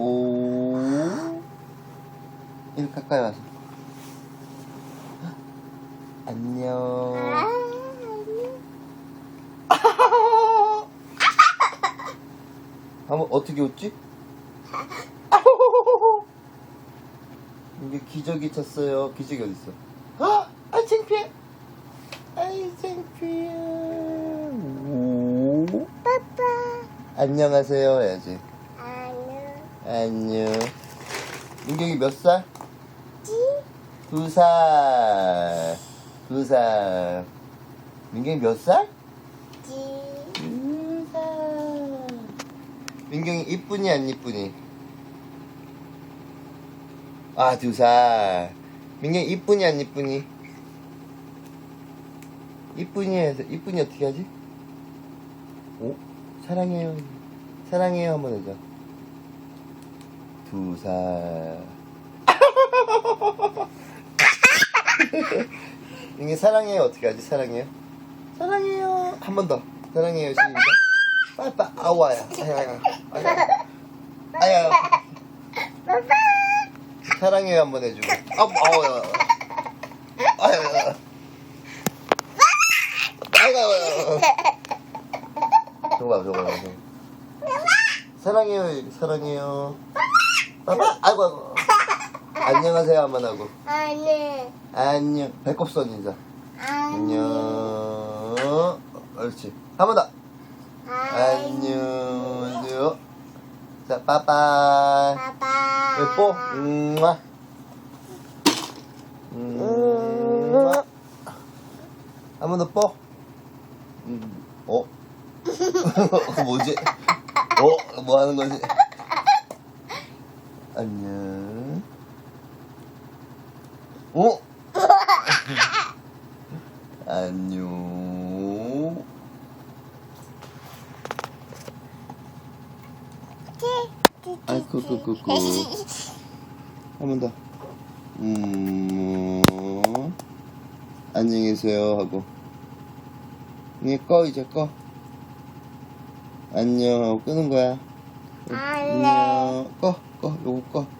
오. 이렇게 가까이 와서. 안녕. 한번 어떻게 웃지? 이게 찼어요. 기저귀 어디 있어? 아, 아 창피해. 아이 창피해. 오. 빠빠. 안녕하세요 해야지. 안녕. 민경이 몇 살? 지? 두 살. 두 살. 민경이 몇 살? 지? 두 살. 민경이 이쁘니 안 이쁘니? 아, 두 살. 민경이 이쁘니 안 이쁘니? 이쁘니 해서, 이쁘니 어떻게 하지? 오? 사랑해요. 사랑해요 한번 해줘. 두 살. 민경이 사랑해요 어떻게 하지? 사랑해요? 사랑해요. 한 번 더. 사랑해요 시작. 빠빠 아와야. 아야. 아야. 아야. 사랑해요 한 번 해주고. 아, 아와야. 아야. 저거 봐. 저거. 사랑해요, 사랑해요. 빠빠, 아이고, 아이고. 안녕하세요 한번 하고. 안녕. 안녕. 배꼽 선 인사. 안녕. 안녕. 옳지. 한 번 더. 안녕. 자, 빠빠. 빠빠. 예뻐? 음마. 음마. 한번 더 뽀. 음, 어? 그거 뭐지? 어? 뭐 하는 거지? 안녕. 어? 안녕. 아이, 그, 그, 그, 그. 한번 더. 음, 안녕히 계세요 하고. 이제 꺼, 이제 꺼. 안녕 하고 끄는 거야. 안녕. 안녕. 꺼, 꺼, 요거 꺼.